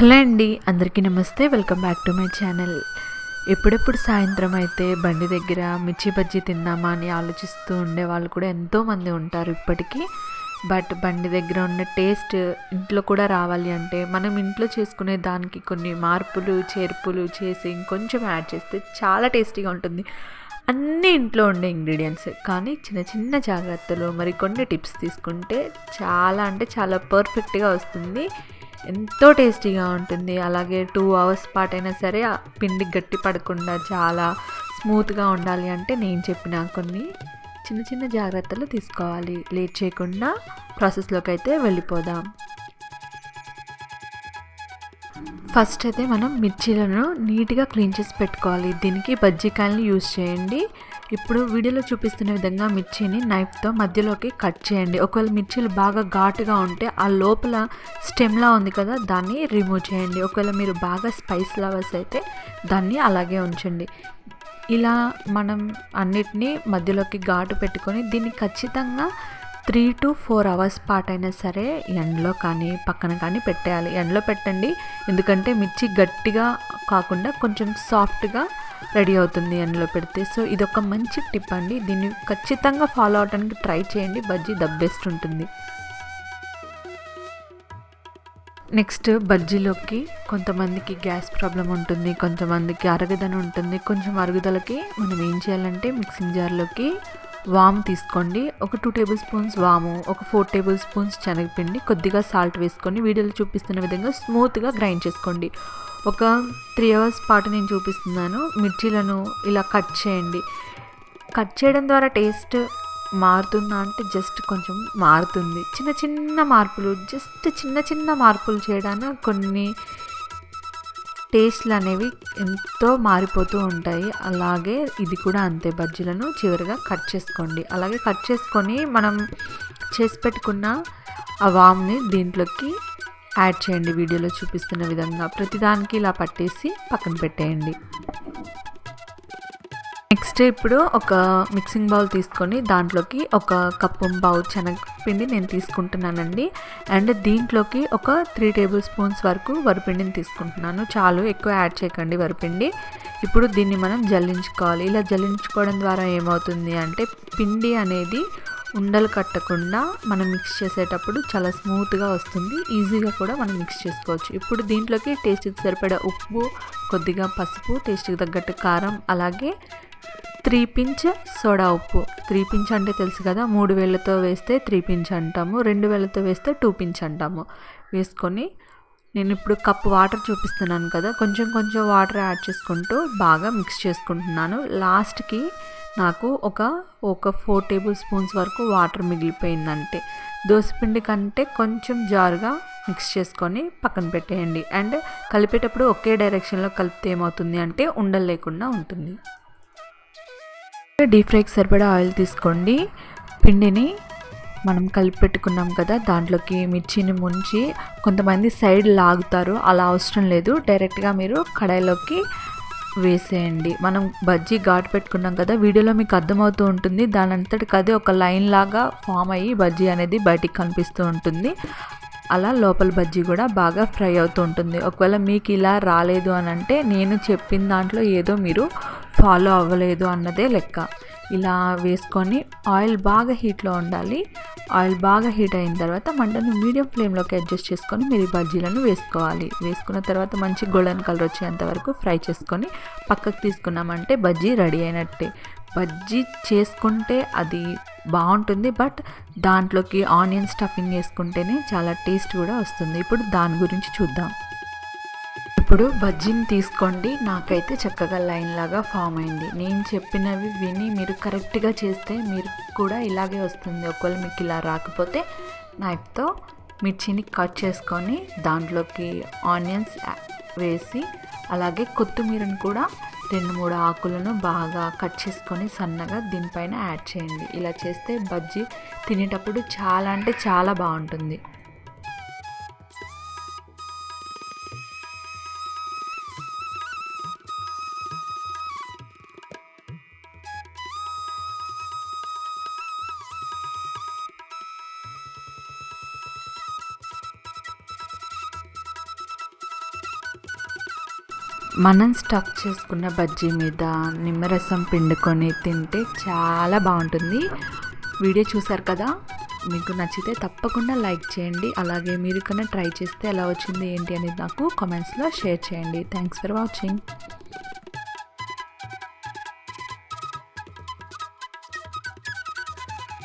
Hello అండి అందరికీ నమస్తే welcome back to my channel. ఎప్పుడెప్పుడు సాయంత్రం అయితే బండి దగ్గర మిర్చి బజ్జీ తిందామా అని ఆలోచిస్తూ ఉండే వాళ్ళు కూడా ఎంతోమంది ఉంటారు ఇప్పటికీ. బట్ బండి దగ్గర ఉన్న టేస్ట్ ఇంట్లో కూడా రావాలి అంటే మనం ఇంట్లో చేసుకునే దానికి కొన్ని మార్పులు చేర్పులు చేసి ఇంకొంచెం యాడ్ చేస్తే చాలా టేస్టీగా ఉంటుంది. అన్నీ ఇంట్లో ఉండే ఇంగ్రీడియంట్స్. కానీ చిన్న చిన్న జాగ్రత్తలు మరి కొన్ని టిప్స్ తీసుకుంటే చాలా అంటే చాలా పర్ఫెక్ట్గా వస్తుంది. ఎంతో టేస్టీగా ఉంటుంది. అలాగే టూ అవర్స్ పాటైనా సరే పిండి గట్టి పడకుండా చాలా స్మూత్గా ఉండాలి అంటే నేను చెప్పిన కొన్ని చిన్న చిన్న జాగ్రత్తలు తీసుకోవాలి. లేట్ చేయకుండా ప్రాసెస్లోకి అయితే వెళ్ళిపోదాం. ఫస్ట్ అయితే మనం మిర్చీలను నీట్గా క్లీన్ చేసి పెట్టుకోవాలి. దీనికి బజ్జికాయలను యూజ్ చేయండి. ఇప్పుడు వీడియోలో చూపిస్తున్న విధంగా మిర్చిని నైఫ్తో మధ్యలోకి కట్ చేయండి. ఒకవేళ మిర్చీలు బాగా ఘాటుగా ఉంటే ఆ లోపల స్టెమ్లా ఉంది కదా దాన్ని రిమూవ్ చేయండి. ఒకవేళ మీరు బాగా స్పైస్ లవర్స్ అయితే దాన్ని అలాగే ఉంచండి. ఇలా మనం అన్నిటినీ మధ్యలోకి ఘాటు పెట్టుకొని దీన్ని ఖచ్చితంగా త్రీ టు ఫోర్ అవర్స్ పాటైనా సరే ఎండలో కానీ పక్కన కానీ పెట్టేయాలి. ఎండలో పెట్టండి. ఎందుకంటే మిర్చి గట్టిగా కాకుండా కొంచెం సాఫ్ట్గా రెడీ అవుతుంది ఎండలో పెడితే. సో ఇది ఒక మంచి టిప్ అండి. దీన్ని ఖచ్చితంగా ఫాలో అవడానికి ట్రై చేయండి. బజ్జీ ద బెస్ట్ ఉంటుంది. నెక్స్ట్ బజ్జీలోకి కొంతమందికి గ్యాస్ ప్రాబ్లం ఉంటుంది కొంతమందికి అరగదని ఉంటుంది కొంచెం అరుగుదలకి మనం ఏం చేయాలంటే మిక్సింగ్ జార్లోకి వామ్ తీసుకోండి. ఒక టూ టేబుల్ స్పూన్స్ వాము ఒక ఫోర్ టేబుల్ స్పూన్స్ శనగపిండి కొద్దిగా సాల్ట్ వేసుకొని వీడియోలో చూపిస్తున్న విధంగా స్మూత్గా గ్రైండ్ చేసుకోండి. ఒక త్రీ అవర్స్ పాటు నేను చూపిస్తున్నాను. మిర్చీలను ఇలా కట్ చేయండి. కట్ చేయడం ద్వారా టేస్ట్ మారుతుందా అంటే జస్ట్ కొంచెం మారుతుంది. చిన్న చిన్న మార్పులు జస్ట్ చిన్న చిన్న మార్పులు చేయడానికి కొన్ని టేస్ట్లు అనేవి ఎంతో మారిపోతూ ఉంటాయి. అలాగే ఇది కూడా అంతే. బజ్జీలను చివరిగా కట్ చేసుకోండి. అలాగే కట్ చేసుకొని మనం చేసి పెట్టుకున్న ఆ వామ్ని దీంట్లోకి యాడ్ చేయండి. వీడియోలో చూపిస్తున్న విధంగా ప్రతిదానికి ఇలా పట్టేసి పక్కన పెట్టేయండి. నెక్స్ట్ ఇప్పుడు ఒక మిక్సింగ్ బౌల్ తీసుకొని దాంట్లోకి ఒక కప్పు బావు శనగపిండి నేను తీసుకుంటున్నానండి. అండ్ దీంట్లోకి ఒక త్రీ టేబుల్ స్పూన్స్ వరకు వరిపిండిని తీసుకుంటున్నాను. చాలు ఎక్కువ యాడ్ చేయకండి వరిపిండి. ఇప్పుడు దీన్ని మనం జల్లించుకోవాలి. ఇలా జల్లించుకోవడం ద్వారా ఏమవుతుంది అంటే పిండి అనేది ఉండలు కట్టకుండా మనం మిక్స్ చేసేటప్పుడు చాలా స్మూత్గా వస్తుంది. ఈజీగా కూడా మనం మిక్స్ చేసుకోవచ్చు. ఇప్పుడు దీంట్లోకి టేస్ట్కి సరిపడా ఉప్పు కొద్దిగా పసుపు టేస్ట్కి తగ్గట్టు కారం అలాగే త్రీ పించ్ సోడా ఉప్పు. త్రీ పించ్ అంటే తెలుసు కదా మూడు వేళ్ళతో వేస్తే త్రీ పించ్ అంటాము రెండు వేళ్ళతో వేస్తే టూ పించ్ అంటాము. వేసుకొని నేను ఇప్పుడు కప్పు వాటర్ చూపిస్తున్నాను కదా కొంచెం కొంచెం వాటర్ యాడ్ చేసుకుంటూ బాగా మిక్స్ చేసుకుంటున్నాను. లాస్ట్కి నాకు ఒక ఒక ఫోర్ టేబుల్ స్పూన్స్ వరకు వాటర్ మిగిలిపోయిందంటే దోసపిండి కంటే కొంచెం జారుగా మిక్స్ చేసుకొని పక్కన పెట్టేయండి. అండ్ కలిపేటప్పుడు ఒకే డైరెక్షన్లో కలిపితే ఏమవుతుంది అంటే ఉండలు లేకుండా ఉంటుంది. డీప్ ఫ్రైకి సరిపడా ఆయిల్ తీసుకోండి. పిండిని మనం కలిపి పెట్టుకున్నాం కదా దాంట్లోకి మిర్చిని ముంచి కొంతమంది సైడ్ లాగుతారు అలా అవసరం లేదు. డైరెక్ట్గా మీరు కడాయిలోకి వేసేయండి. మనం బజ్జీ ఘాటు పెట్టుకున్నాం కదా వీడియోలో మీకు అర్థమవుతూ ఉంటుంది. దాని అంతటికి అదే ఒక లైన్ లాగా ఫామ్ అయ్యి బజ్జీ అనేది బయటికి కనిపిస్తూ ఉంటుంది. అలా లోపల బజ్జీ కూడా బాగా ఫ్రై అవుతూ ఉంటుంది ఒకవేళ మీకు ఇలా రాలేదు అని అంటే నేను చెప్పిన దాంట్లో ఏదో మీరు ఫాలో అవ్వలేదు అన్నదే లెక్క. ఇలా వేసుకొని ఆయిల్ బాగా హీట్లో ఉండాలి. ఆయిల్ బాగా హీట్ అయిన తర్వాత మంటను మీడియం ఫ్లేమ్లోకి అడ్జస్ట్ చేసుకొని మీరు ఈ బజ్జీలను వేసుకోవాలి. వేసుకున్న తర్వాత మంచి గోల్డెన్ కలర్ వచ్చేంత వరకు ఫ్రై చేసుకొని పక్కకు తీసుకున్నామంటే బజ్జీ రెడీ అయినట్టే. బజ్జీ చేసుకుంటే అది బాగుంటుంది బట్ దాంట్లోకి ఆనియన్ స్టఫింగ్ వేసుకుంటేనే చాలా టేస్ట్ కూడా వస్తుంది. ఇప్పుడు దాని గురించి చూద్దాం. ఇప్పుడు బజ్జీని తీసుకోండి. నాకైతే చక్కగా లైన్ లాగా ఫామ్ అయింది. నేను చెప్పినవి విని మీరు కరెక్ట్గా చేస్తే మీరు కూడా ఇలాగే వస్తుంది. ఒకవేళ మీకు ఇలా రాకపోతే నైఫ్తో మిర్చిని కట్ చేసుకొని దాంట్లోకి ఆనియన్స్ వేసి అలాగే కొత్తిమీరను కూడా రెండు మూడు ఆకులను బాగా కట్ చేసుకొని సన్నగా దీనిపైన యాడ్ చేయండి. ఇలా చేస్తే బజ్జీ తినేటప్పుడు చాలా అంటే చాలా బాగుంటుంది. మనం స్టఫ్ చేసుకున్న బజ్జీ మీద నిమ్మరసం పిండుకొని తింటే చాలా బాగుంటుంది. వీడియో చూసారు కదా? మీకు నచ్చితే తప్పకుండా లైక్ చేయండి. అలాగే మీరు కన్నా ట్రై చేస్తే ఎలా వచ్చింది ఏంటి అనేది నాకు కామెంట్స్లో షేర్ చేయండి. Thanks for watching